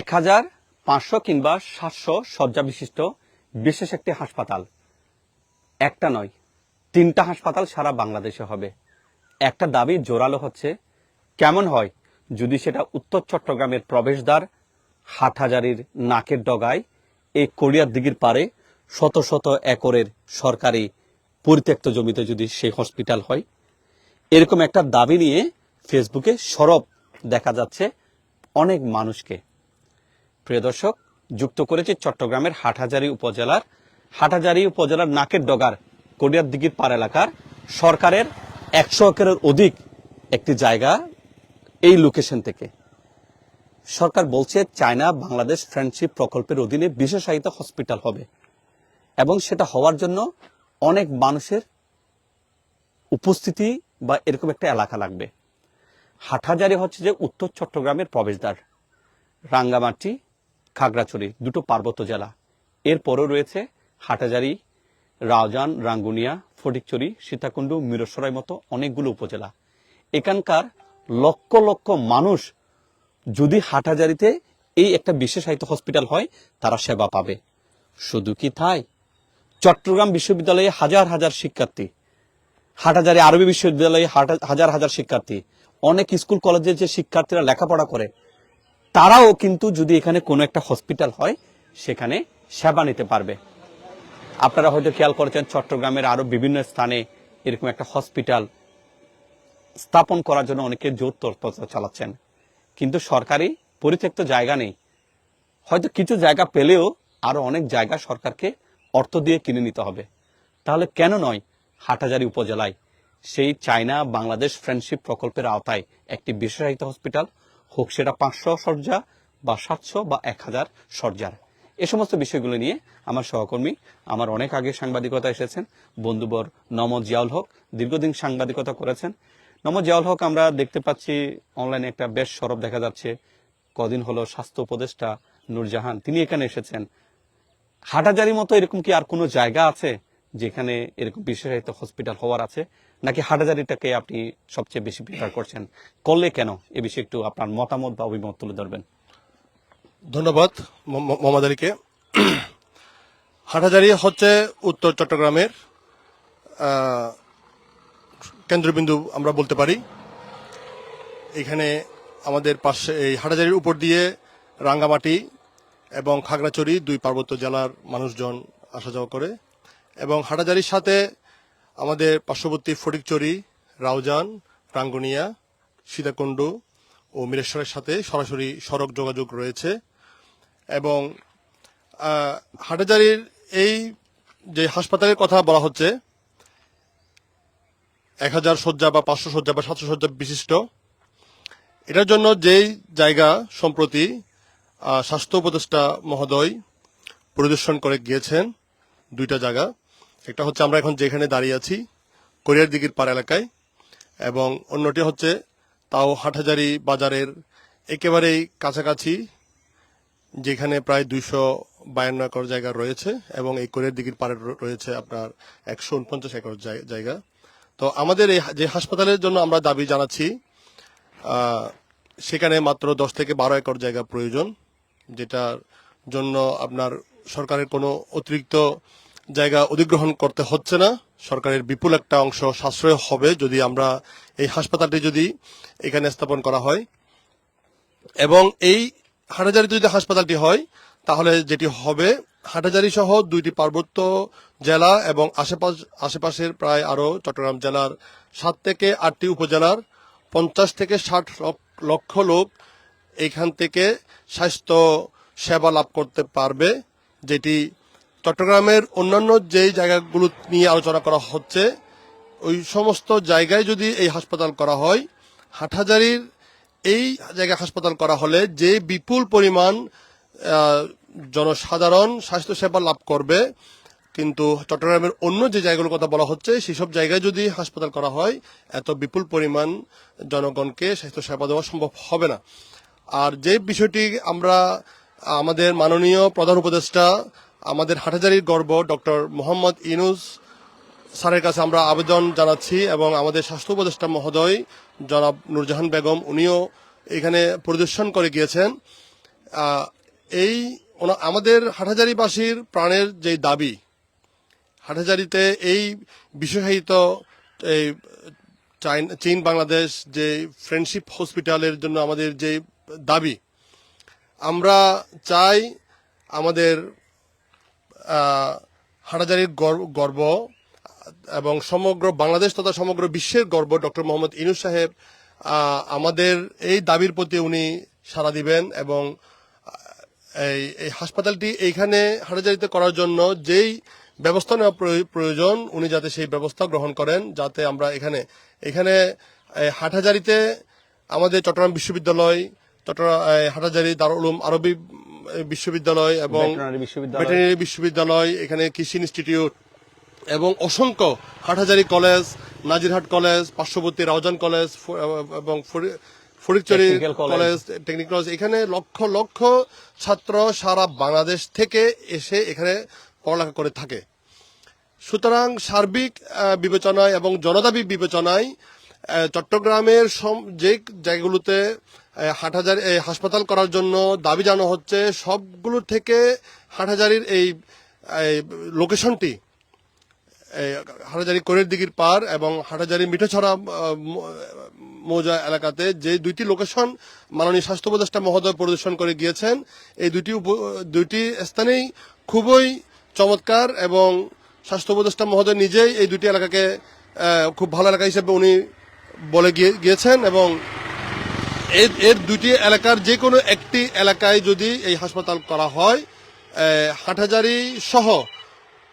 এক হাজার পাঁচশো কিংবা সাতশো শয্যা বিশিষ্ট বিশেষ একটি হাসপাতাল। একটা নয়, তিনটা হাসপাতাল সারা বাংলাদেশে হবে। একটা দাবি জোরালো হচ্ছে, কেমন হয় যদি সেটা উত্তর চট্টগ্রামের প্রবেশদ্বার হাটহাজারির নাকের ডগায় এই কোরিয়ার দিঘির পারে শত শত একরের সরকারি পরিত্যক্ত জমিতে যদি সেই হসপিটাল হয়। এরকম একটা দাবি নিয়ে ফেসবুকে সরব দেখা যাচ্ছে অনেক মানুষকে। প্রিয় দর্শক, যুক্ত করেছে চট্টগ্রামের হাটহাজারী উপজেলার হাটহাজারী উপজেলার নাকের ডগার কোরিয়ার দিঘির পার এলাকার সরকারের একশো একরের অধিক একটি জায়গা এই লোকেশন থেকে। সরকার বলছে চায়না, বাংলাদেশ ফ্রেন্ডশিপ প্রকল্পের অধীনে বিশেষায়িত হসপিটাল হবে এবং সেটা হওয়ার জন্য অনেক মানুষের উপস্থিতি বা এরকম একটা এলাকা লাগবে। হাটহাজারি হচ্ছে যে উত্তর চট্টগ্রামের প্রবেশদ্বার, রাঙ্গামাটি খাগড়াছড়ি, দুটো পার্বত্য জেলা। এরপরও রয়েছে হাটাজারি রাউজান রাঙ্গুনিয়া ফটিকচুরি সীতাকুণ্ডু, মিরসরাই মতো অনেকগুলো উপজেলা। এখানকার লক্ষ লক্ষ মানুষ যদি হাটাজারিতে এই একটা বিশেষায়িত হসপিটাল হয়, তারা সেবা পাবে। শুধু কি তাই? চট্টগ্রাম বিশ্ববিদ্যালয়ে হাজার হাজার শিক্ষার্থী। হাটাজারি আরবি বিশ্ববিদ্যালয়ে হাজার হাজার শিক্ষার্থী। অনেক স্কুল কলেজের যে শিক্ষার্থীরা লেখাপড়া করে তারাও কিন্তু যদি এখানে কোনো একটা হসপিটাল হয়, সেখানে সেবা নিতে পারবে। আপনারা হয়তো খেয়াল করেছেন, চট্টগ্রামের আরও বিভিন্ন স্থানে এরকম একটা হসপিটাল স্থাপন করার জন্য অনেকে জোর তৎপরতা চালাচ্ছেন। কিন্তু সরকারি পরিত্যক্ত জায়গা নেই। হয়তো কিছু জায়গা পেলেও আরও অনেক জায়গা সরকারকে অর্থ দিয়ে কিনে নিতে হবে। তাহলে কেন নয় হাটহাজারী উপজেলায়? সেই চায়না বাংলাদেশ ফ্রেন্ডশিপ প্রকল্পের আওতায় একটি বিশেষায়িত হসপিটাল হোক সেটা পাঁচশো সজ্জা বা সাতশো বা এক হাজার সজ্জার এ সমস্ত বিষয়গুলো নিয়ে আমার সহকর্মী, আমার অনেক আগে সাংবাদিকতা এসেছেন। বন্ধুবর নমদ জিয়াউল হক দীর্ঘদিন সাংবাদিকতা করেছেন। নমদ জিয়াউল হক, আমরা দেখতে পাচ্ছি অনলাইনে একটা বেশ সরব দেখা যাচ্ছে। কদিন হলো স্বাস্থ্য উপদেষ্টা নূরজাহান, তিনি এখানে এসেছেন। হাটাজারি মতো এরকম কি আর কোনো জায়গা আছে? যেখানে এরকম বিশেষায়িত হসপিটাল হওয়ার আছে, নাকি হাটাজারিটাকে আপনি সবচেয়ে বেশি প্রিফার করছেন? করলে কেন? এ বিষয়ে একটু আপনার মতামত বা অভিমত তুলে ধরবেন। ধন্যবাদ মোহাম্মদ আলীকে। হাটহাজারি হচ্ছে উত্তর চট্টগ্রামের কেন্দ্রবিন্দু আমরা বলতে পারি। এখানে আমাদের পাশে, এই হাটহাজারির উপর দিয়ে রাঙ্গামাটি এবং খাগড়াছড়ি দুই পার্বত্য জেলার মানুষজন আসা যাওয়া করে। এবং হাটাজারির সাথে আমাদের পার্শ্ববর্তী ফটিকচুরি, রাউজান রাঙ্গুনিয়া সীতাকুণ্ড ও মিরেশ্বরের সাথে সরাসরি সড়ক যোগাযোগ রয়েছে এবং হাটাজারির এই যে হাসপাতালের কথা বলা হচ্ছে, এক হাজার শয্যা বা পাঁচশো শয্যা বা সাতশো শয্যা বিশিষ্ট, এটার জন্য যেই জায়গা সম্প্রতি স্বাস্থ্য উপদেষ্টা মহোদয় পরিদর্শন করে গিয়েছেন, দুইটা জায়গা। একটা হচ্ছে আমরা এখন যেখানে দাঁড়িয়ে আছি, কোরিয়ার দিঘির পার এলাকায়, এবং অন্যটি হচ্ছে তাও হাটহাজারি বাজারের একেবারেই কাছাকাছি, যেখানে প্রায় দুইশো বায়ান্ন একর জায়গা রয়েছে, এবং এই কোরিয়ার দিঘির র- রয়েছে আপনার একশো উনপঞ্চাশ একর জায়- জায়গা। তো আমাদের এই যে হাসপাতালের জন্য আমরা দাবি জানাচ্ছি সেখানে মাত্র দশ থেকে বারো একর জায়গা প্রয়োজন, যেটার জন্য আপনার সরকারের কোনো অতিরিক্ত জায়গা অধিগ্রহণ করতে হচ্ছে না। সরকারের বিপুল একটা অংশ সাশ্রয় হবে যদি আমরা এই হাসপাতালটি যদি এখানে স্থাপন করা হয়। এবং এই হাটাজারিতে যদি হাসপাতালটি হয়, তাহলে যেটি হবে, হাটাজারি সহ দুইটি পার্বত্য জেলা এবং আশেপাশ, আশেপাশের প্রায় আরও চট্টগ্রাম জেলার সাত থেকে আটটি উপজেলার পঞ্চাশ থেকে ষাট লক- লক্ষ লোক এখান থেকে স্বাস্থ্য সেবা লাভ করতে পারবে, যেটি চট্টগ্রামের অন্যান্য যেই জায়গাগুলো নিয়ে আলোচনা করা হচ্ছে, ওই সমস্ত জায়গায় যদি এই হাসপাতাল করা হয়, হাটহাজারির এই জায়গায় হাসপাতাল করা হলে যে বিপুল পরিমাণ জনসাধারণ স্বাস্থ্য সেবা লাভ করবে, কিন্তু চট্টগ্রামের অন্য যে জায়গাগুলোর কথা বলা হচ্ছে, সেসব জায়গায় যদি হাসপাতাল করা হয়, এত বিপুল পরিমাণ জনগণকে স্বাস্থ্য সেবা দেওয়া সম্ভব হবে না। আর যে বিষয়টি আমরা, আমাদের মাননীয় প্রধান উপদেষ্টা আমাদের হাটহাজারির গর্ব, ডক্টর মোহাম্মদ ইনুস স্যারের কাছে আমরা আবেদন জানাচ্ছি এবং আমাদের স্বাস্থ্য উপদেষ্টা মহোদয়, জনাব নুরজাহান বেগম, উনিও এখানে পরিদর্শন করে গিয়েছেন। এই আমাদের হাটহাজারিবাসীর প্রাণের যে দাবি, হাটহাজারিতে এই বিশেষায়িত এই চীন বাংলাদেশ যে ফ্রেন্ডশিপ হসপিটালের জন্য আমাদের যে দাবি, আমরা চাই আমাদের আহ, হাটহাজারির গর্ব- এবং সমগ্র বাংলাদেশ তথা সমগ্র বিশ্বের গর্ব ডক্টর মোহাম্মদ ইনুস সাহেব আমাদের এই দাবির প্রতি উনি সাড়া দিবেন এবং এই এই হাসপাতালটি এইখানে হাটাজারিতে করার জন্য যেই ব্যবস্থা নেওয়া প্রয়- প্রয়োজন উনি যাতে সেই ব্যবস্থা গ্রহণ করেন যাতে আমরা এখানে এখানে এই হাটহাজারিতে আমাদের চট্টগ্রাম বিশ্ববিদ্যালয় চট্টগ্রাম এই হাটহাজারি দারুল উলুম আরবি বিশ্ববিদ্যালয় এবং ভেটেরিনারি বিশ্ববিদ্যালয় এখানে কৃষি ইনস্টিটিউট এবং অসংখ্য হাটহাজারি কলেজ নাজিরহাট কলেজ পার্শ্ববর্তী রাউজান কলেজ এবং ফরি- ফরিদচুরি। কলেজ টেকনিক কলেজ এখানে লক্ষ লক্ষ ছাত্র সারা বাংলাদেশ থেকে এসে এখানে পড়ালেখা করে থাকে সুতরাং সার্বিক বিবেচনায় এবং জনদাবি বিবেচনায় চট্টগ্রামের যে জায়গাগুলোতে হাটহাজারি, এই হাসপাতাল করার জন্য দাবি জানানো হচ্ছে সবগুলো থেকে হাটহাজারির এই লোকেশনটি এই হাটাজারি কোরের দিঘির পার এবং হাটাজারি মিঠোছড়া মৌজা এলাকাতে যে দুইটি লোকেশন মাননীয় স্বাস্থ্য উপদেষ্টা মহোদয় পরিদর্শন করে গিয়েছেন, এই দুইটি দুইটি স্থানেই খুবই চমৎকার এবং স্বাস্থ্য উপদেষ্টা মহোদয় নিজেই এই দুটি এলাকাকে খুব ভালো এলাকা হিসেবে উনি বলে গিয়ে- গিয়েছেন এবং এর দুটি এলাকার যে কোনো একটি এলাকায় যদি এই হাসপাতাল করা হয় হাটহাজারি সহ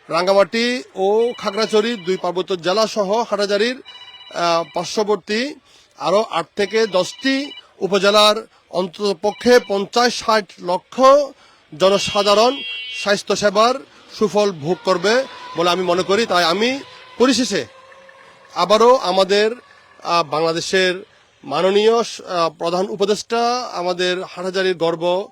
রাঙ্গামাটি ও খাগড়াছড়ি, দুই পার্বত্য জেলা সহ হাটাজারির পার্শ্ববর্তী আরও আট থেকে দশটি উপজেলার অন্তত পক্ষে পঞ্চাশ ষাট লক্ষ জনসাধারণ স্বাস্থ্যসেবার সুফল ভোগ করবে বলে আমি মনে করি। তাই আমি পরিশেষে আবারও আমাদের বাংলাদেশের মাননীয় প্রধান উপদেষ্টা, আমাদের হাটহাজারির গর্ব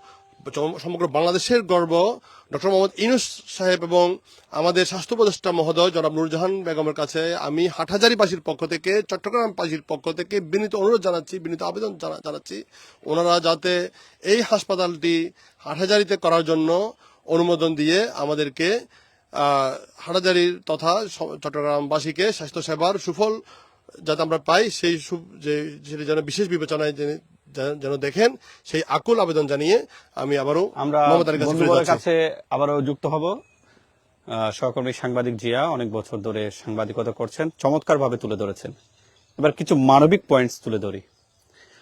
সমগ্র বাংলাদেশের গর্ব, ডক্টর মোহাম্মদ ইনুস সাহেব এবং আমাদের স্বাস্থ্য উপদেষ্টা মহোদয়, জনাব নুরজাহান বেগমের কাছে আমি হাটহাজারিবাসীর পক্ষ থেকে, চট্টগ্রামবাসীর পক্ষ থেকে বিনীত অনুরোধ জানাচ্ছি, বিনীত আবেদন জানা- জানাচ্ছি। ওনারা যাতে এই হাসপাতালটি হাটহাজারিতে করার জন্য অনুমোদন দিয়ে আমাদেরকে হাটাজারির তথা চট্টগ্রামবাসীকে স্বাস্থ্যসেবার সুফল যাতে আমরা পাই সেই যে সেটি যেন বিশেষ বিবেচনায় যেন দেখেন সেই আকুল আবেদন জানিয়ে আমি আবারও আমরা কাছে আবারও যুক্ত হব। সহকর্মী সাংবাদিক জিয়া অনেক বছর ধরে সাংবাদিকতা করছেন চমৎকার ভাবে তুলে ধরেছেন। এবার কিছু মানবিক পয়েন্টস তুলে ধরি।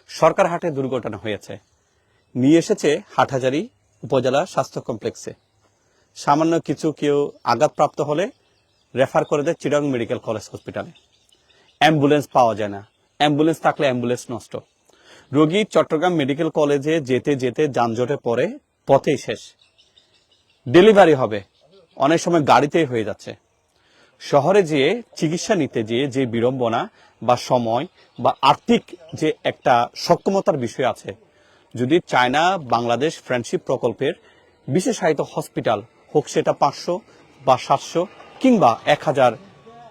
সরকার হাটে দুর্ঘটনা হয়েছে। নিয়ে এসেছে হাটহাজারি উপজেলা স্বাস্থ্য কমপ্লেক্সে সামান্য কিছু কেউ আঘাতপ্রাপ্ত হলে রেফার করে দেয় চিডং মেডিকেল কলেজ হসপিটালে অ্যাম্বুলেন্স পাওয়া যায় না। অ্যাম্বুলেন্স থাকলে অ্যাম্বুলেন্স নষ্ট। রোগী চট্টগ্রাম মেডিকেল কলেজে যেতে যেতে যানজটে পড়ে, পথেই শেষ। ডেলিভারি হবে। অনেক সময় গাড়িতেই হয়ে যাচ্ছে। শহরে যেয়ে চিকিৎসা নিতে যেয়ে যে বিড়ম্বনা বা সময় বা আর্থিক যে একটা সক্ষমতার বিষয় আছে, যদি চায়না, বাংলাদেশ ফ্রেন্ডশিপ প্রকল্পের বিশেষায়িত হসপিটাল হোক সেটা পাঁচশো বা সাতশো কিংবা এক হাজার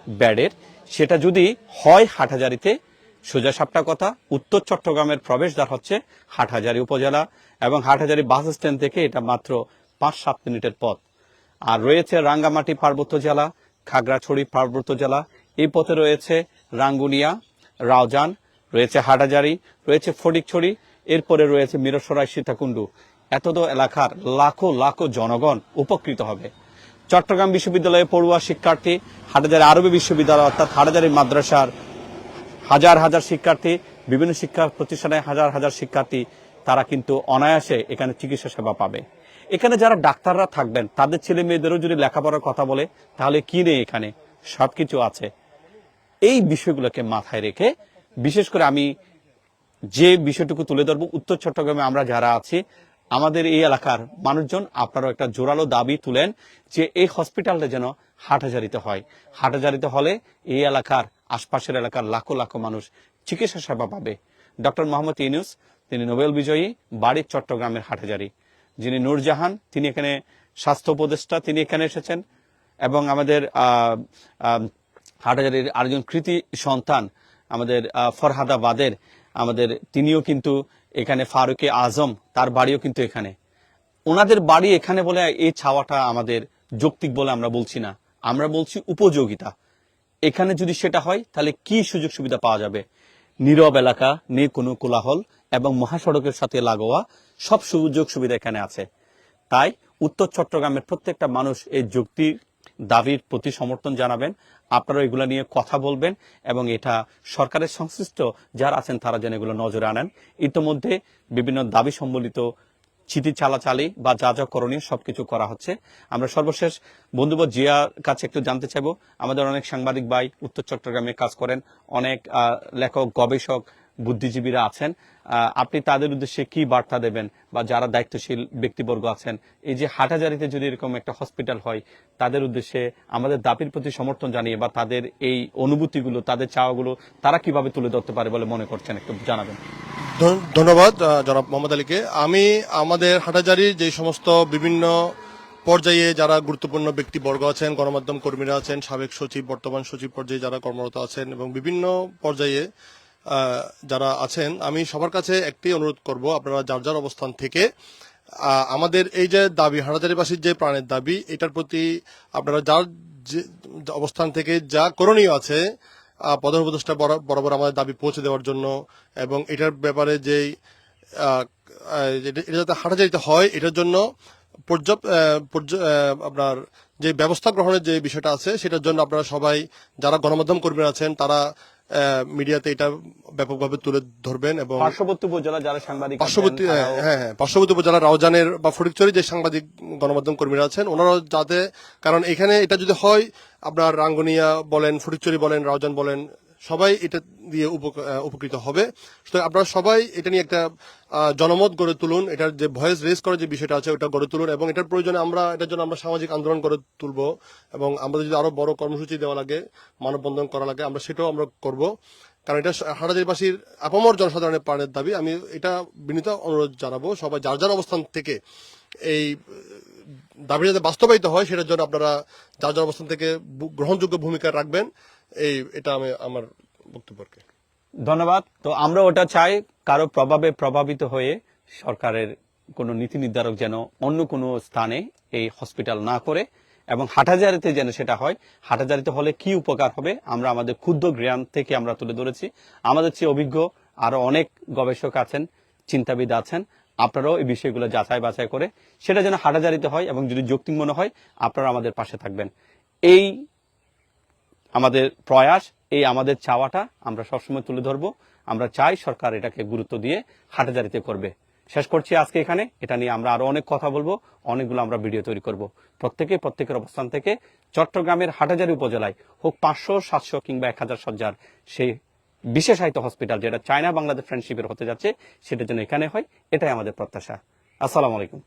ব্যাডের সেটা যদি হয় হাটহাজারিতে, সোজা সাপটা কথা, উত্তর চট্টগ্রামের প্রবেশদ্বার হচ্ছে হাটহাজারি উপজেলা এবং হাটহাজারি বাস স্ট্যান্ড থেকে এটা মাত্র পাঁচ সাত মিনিটের পথ। আর রয়েছে রাঙ্গামাটি পার্বত্য জেলা, খাগড়াছড়ি পার্বত্য জেলা, এই পথে রয়েছে রাঙ্গুনিয়া, রাউজান, রয়েছে হাটাজারি রয়েছে ফটিকছড়ি, এরপরে রয়েছে মিরসরাই, সীতাকুণ্ডু। এতদ এলাকার লাখো লাখো জনগণ উপকৃত হবে। চট্টগ্রাম বিশ্ববিদ্যালয়ে পড়ুয়া শিক্ষার্থী, হাটাজারি আরবি বিশ্ববিদ্যালয় অর্থাৎ হাটাজারি মাদ্রাসার হাজার হাজার শিক্ষার্থী, বিভিন্ন শিক্ষা প্রতিষ্ঠানে হাজার হাজার শিক্ষার্থী, তারা কিন্তু অনায়াসে এখানে চিকিৎসা সেবা পাবে। এখানে যারা ডাক্তাররা থাকবেন, তাদের ছেলে মেয়েদেরও যদি লেখাপড়ার কথা বলে, তাহলে কি নেই এখানে? সবকিছু আছে। এই বিষয়গুলোকে মাথায় রেখে বিশেষ করে আমি যে বিষয়টুকু তুলে ধরবো, উত্তর চট্টগ্রামে আমরা যারা আছি আমাদের এই এলাকার মানুষজন আপনারও একটা জোরালো দাবি তুলেন যে এই হসপিটালটা যেন হাটহাজারিতে হয়। হাটহাজারিতে হলে এই এলাকার আশপাশের এলাকার লাখো লাখো মানুষ চিকিৎসা সেবা পাবে। ডক্টর মোহাম্মদ ইউনুস তিনি নোবেল বিজয়ী বাড়ির চট্টগ্রামের হাটাজারি যিনি নূরজাহান তিনি এখানে স্বাস্থ্য উপদেষ্টা তিনি এখানে এসেছেন। এবং আমাদের আহ, আরেকজন কৃতি সন্তান আমাদের ফরহাদাবাদের আমাদের তিনিও কিন্তু এখানে ফারুকে আজম, তার বাড়িও কিন্তু এখানে। ওনাদের বাড়ি এখানে বলে এই ছাওয়াটা আমাদের যৌক্তিক বলে আমরা বলছি না। আমরা বলছি উপযোগিতা। এখানে যদি সেটা হয়, তাহলে কি সুযোগ সুবিধা পাওয়া যাবে? নীরব এলাকা, নেই কোনো কোলাহল এবং মহাসড়কের সাথে লাগোয়া সব সুযোগ সুবিধা এখানে আছে। তাই উত্তর চট্টগ্রামের প্রত্যেকটা মানুষ এই যুক্তির দাবির প্রতি সমর্থন জানাবেন। আপনারা এগুলো নিয়ে কথা বলবেন এবং এটা সরকারের সংশ্লিষ্ট যারা আছেন তারা যেন এগুলো নজরে আনেন। ইতোমধ্যে বিভিন্ন দাবি সম্বলিত চিঠি চালাচালি বা যা যা করণীয় সবকিছু করা হচ্ছে। আমরা সর্বশেষ বন্ধুব জিয়ার কাছে একটু জানতে চাইব। আমাদের অনেক সাংবাদিক ভাই উত্তর চট্টগ্রামে কাজ করেন। অনেক লেখক, গবেষক বুদ্ধিজীবীরা আছেন আপনি তাদের উদ্দেশ্যে কি বার্তা দেবেন বা যারা দায়িত্বশীল ব্যক্তিবর্গ আছেন? এই যে হাটাজারিতে যদি এরকম একটা হসপিটাল হয়, তাদের উদ্দেশ্যে আমাদের দাবির প্রতি সমর্থন জানিয়ে বা তাদের এই অনুভূতিগুলো, তাদের চাওয়াগুলো তারা কীভাবে তুলে ধরতে পারে বলে মনে করছেন একটু জানাবেন। ধন্যবাদ জনাব মোহাম্মদ আলীকে। আমি আমাদের হাটাজারির যে সমস্ত বিভিন্ন পর্যায়ে যারা গুরুত্বপূর্ণ ব্যক্তিবর্গ আছেন, গণমাধ্যম কর্মীরা আছেন, সাবেক সচিব, বর্তমান সচিব পর্যায়ে যারা কর্মরত আছেন এবং বিভিন্ন পর্যায়ে যারা আছেন, আমি সবার কাছে একটি অনুরোধ করব, আপনারা যার যার অবস্থান থেকে আমাদের এই যে দাবি হাটাজারিবাসীর যে প্রাণের দাবি, এটার প্রতি আপনারা যার অবস্থান থেকে যা করণীয় আছে প্রধান উপদেষ্টা বরা- বরাবর আমাদের দাবি পৌঁছে দেওয়ার জন্য এবং এটার ব্যাপারে যেই এটা- যাতে হাঁটাজারিতে হয়, এটার জন্য পর্যাপ্ত পর্য- আপনার যে ব্যবস্থা গ্রহণের যে বিষয়টা আছে, সেটার জন্য আপনারা সবাই যারা গণমাধ্যম কর্মীরা আছেন, তারা মিডিয়াতে এটা ব্যাপকভাবে তুলে ধরবেন এবং পার্শ্ববর্তী উপজেলা যারা সাংবাদিক পার্শ্ববর্তী হ্যাঁ হ্যাঁ পার্শ্ববর্তী উপজেলা রাওজানের বা ফটিকচুরি যে সাংবাদিক গণমাধ্যম কর্মীরা আছেন ওনারা যাতে কারণ এখানে এটা যদি হয় আপনার রাঙ্গুনিয়া বলেন ফটিকচুরি বলেন রাওজান বলেন সবাই এটা দিয়ে উপক- উপকৃত হবে। সুতরাং আপনারা সবাই এটা নিয়ে একটা জনমত গড়ে তুলুন। এটার যে ভয়েস রেজ করার যে বিষয়টা আছে, ওটা গড়ে তুলুন এবং এটার প্রয়োজনে আমরা, এটার জন্য আমরা সামাজিক আন্দোলন গড়ে তুলব এবং আমাদের যদি আরও বড় কর্মসূচি দেওয়া লাগে, মানববন্ধন করা লাগে, আমরা সেটাও আমরা করব। কারণ এটা হাটাজারিবাসীর আপামর জনসাধারণের প্রাণের দাবি। আমি এটা বিনীত অনুরোধ জানাব, সবাই যার যার অবস্থান থেকে এই দাবি যাতে বাস্তবায়িত হয়, সেটার জন্য আপনারা যার যার অবস্থান থেকে গ্রহণযোগ্য ভূমিকা রাখবেন। এই, এটা আমি, আমার বক্তব্যকে। ধন্যবাদ। তো আমরা ওটা চাই, কারও প্রভাবে প্রভাবিত হয়ে সরকারের কোনো নীতি নির্ধারক যেন অন্য কোনো স্থানে এই হসপিটাল না করে এবং হাটাজারিতে যেন সেটা হয়। হাটাজারিতে হলে কি উপকার হবে? আমরা আমাদের ক্ষুদ্র জ্ঞান থেকে আমরা তুলে ধরেছি। আমাদের চেয়ে অভিজ্ঞ আরও অনেক গবেষক আছেন, চিন্তাবিদ আছেন। আপনারাও এই বিষয়গুলো যাচাই বাছাই করে সেটা যেন হাটাজারিতে হয় এবং যদি যৌক্তিক মনে হয়, আপনারা আমাদের পাশে থাকবেন। এই আমাদের প্রয়াস, এই আমাদের চাওয়াটা আমরা সবসময় তুলে ধরবো। আমরা চাই সরকার এটাকে গুরুত্ব দিয়ে হাটাজারিতে করবে। শেষ করছি আজকে এখানে। এটা নিয়ে আমরা আরও অনেক কথা বলব, অনেকগুলো আমরা ভিডিও তৈরি করব। প্রত্যেকে, প্রত্যেকের অবস্থান থেকে চট্টগ্রামের হাটাজারি উপজেলায় হোক পাঁচশো, সাতশো কিংবা এক হাজার সজ্জার সেই বিশেষায়িত হসপিটাল যেটা চায়না বাংলাদেশ ফ্রেন্ডশিপের হতে যাচ্ছে, সেটার জন্য এখানে হয়। এটাই আমাদের প্রত্যাশা। আসসালামু আলাইকুম।